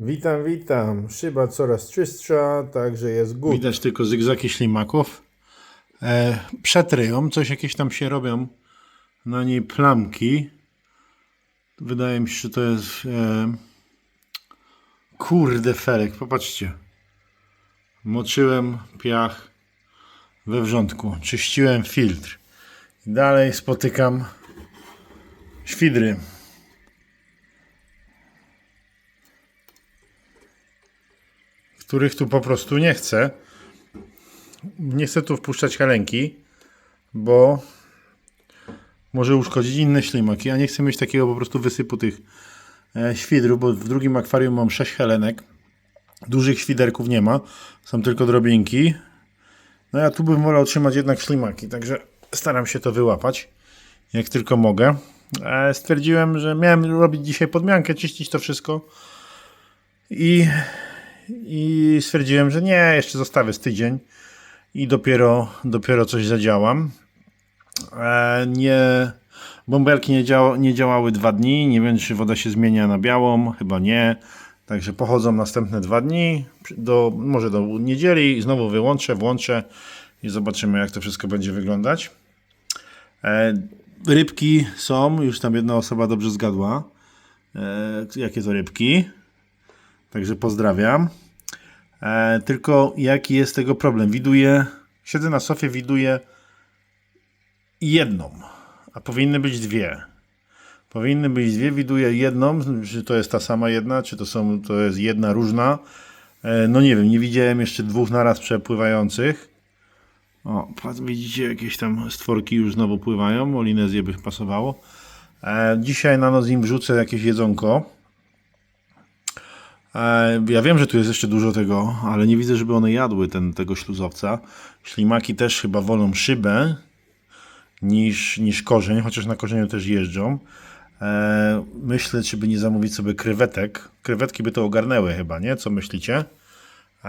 Witam, witam. Szyba coraz czystsza, także jest good. Widać tylko zygzaki ślimaków. E, przetryją, coś jakieś tam się robią na niej plamki. Wydaje mi się, że to jest e, kurde felek, popatrzcie. Moczyłem piach we wrzątku, czyściłem filtr. Dalej spotykam świdry. Których tu po prostu nie chcę. Nie chcę tu wpuszczać kalenki, bo może uszkodzić inne ślimaki, a nie chcę mieć takiego po prostu wysypu tych e, świdrów, bo w drugim akwarium mam 6 helenek. Dużych świderków nie ma, są tylko drobinki. No ja tu bym wolał trzymać jednak ślimaki, także staram się to wyłapać, jak tylko mogę. E, Stwierdziłem, że miałem robić dzisiaj podmiankę, czyścić to wszystko i i stwierdziłem, że nie, jeszcze zostawię z tydzień i dopiero, dopiero coś zadziałam. E, nie, bąbelki nie, nie działały dwa dni, nie wiem czy woda się zmienia na białą, chyba nie. Także pochodzą następne dwa dni, do, może do niedzieli, znowu wyłączę, włączę i zobaczymy jak to wszystko będzie wyglądać. E, rybki są, już tam jedna osoba dobrze zgadła. E, jakie to rybki? Także pozdrawiam. E, tylko jaki jest tego problem? Widuję, siedzę na sofie, widuję jedną, a powinny być dwie. Powinny być dwie, widuję jedną, czy to jest ta sama jedna, czy to, są, to jest jedna różna. E, no nie wiem, nie widziałem jeszcze dwóch naraz przepływających. O, patrz, widzicie, jakieś tam stworki już znowu pływają, olinezję by pasowało. E, dzisiaj na noc im wrzucę jakieś jedzonko. E, Ja wiem, że tu jest jeszcze dużo tego, ale nie widzę, żeby one jadły ten, tego śluzowca. Ślimaki też chyba wolą szybę niż, niż korzeń, chociaż na korzeniu też jeżdżą. E, myślę, czy by nie zamówić sobie krewetek. Krewetki by to ogarnęły chyba, nie? Co myślicie? E,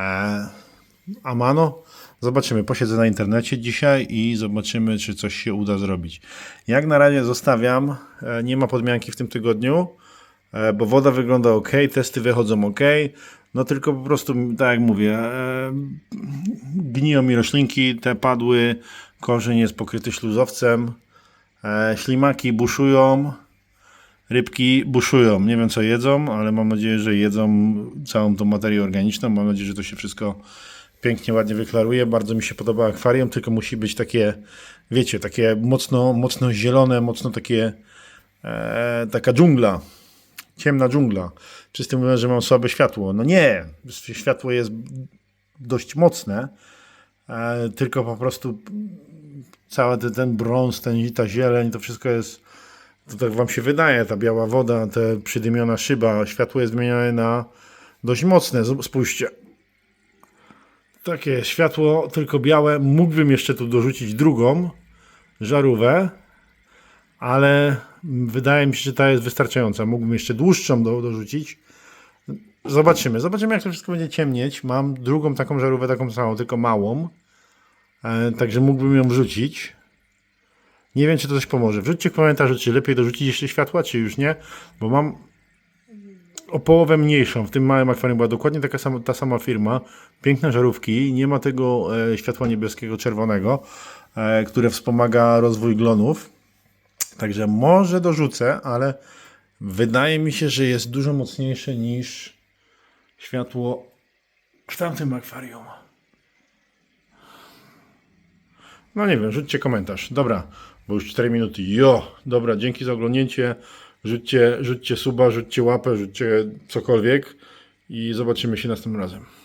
a mano? Zobaczymy. Posiedzę na internecie dzisiaj i zobaczymy, czy coś się uda zrobić. Jak na razie zostawiam. E, nie ma podmianki w tym tygodniu. E, bo woda wygląda ok, testy wychodzą ok, no tylko po prostu, tak jak mówię, e, gniją mi roślinki, te padły, korzeń jest pokryty śluzowcem, e, ślimaki buszują, rybki buszują, nie wiem co jedzą, ale mam nadzieję, że jedzą całą tą materię organiczną, mam nadzieję, że to się wszystko pięknie, ładnie wyklaruje, bardzo mi się podoba akwarium, tylko musi być takie, wiecie, takie mocno, mocno zielone, mocno takie, e, taka dżungla, ciemna dżungla. Wszyscy mówią, że mam słabe światło. No nie, światło jest dość mocne, e, tylko po prostu cały ten, brąz, ten, ta zieleń, to wszystko jest, to tak wam się wydaje, ta biała woda, ta przydymiona szyba, światło jest zmienione na dość mocne. Spójrzcie. Takie światło, tylko białe. Mógłbym jeszcze tu dorzucić drugą żarówę, ale wydaje mi się, że ta jest wystarczająca. Mógłbym jeszcze dłuższą do, dorzucić. Zobaczymy. Zobaczymy, jak to wszystko będzie ciemnieć. Mam drugą taką żarówkę, taką samą, tylko małą. E, także mógłbym ją wrzucić. Nie wiem, czy to coś pomoże. Wrzućcie w komentarzu, czy lepiej dorzucić jeszcze światła, czy już nie. Bo mam o połowę mniejszą. W tym małym akwarium była dokładnie taka sama, ta sama firma. Piękne żarówki. Nie ma tego e, światła niebieskiego, czerwonego, e, które wspomaga rozwój glonów. Także może dorzucę, ale wydaje mi się, że jest dużo mocniejsze niż światło w tamtym akwarium. No nie wiem, rzućcie komentarz. Dobra, bo już 4 minuty. Jo, dobra, dzięki za oglądnięcie. Rzućcie, rzućcie suba, rzućcie łapę, rzućcie cokolwiek i zobaczymy się następnym razem.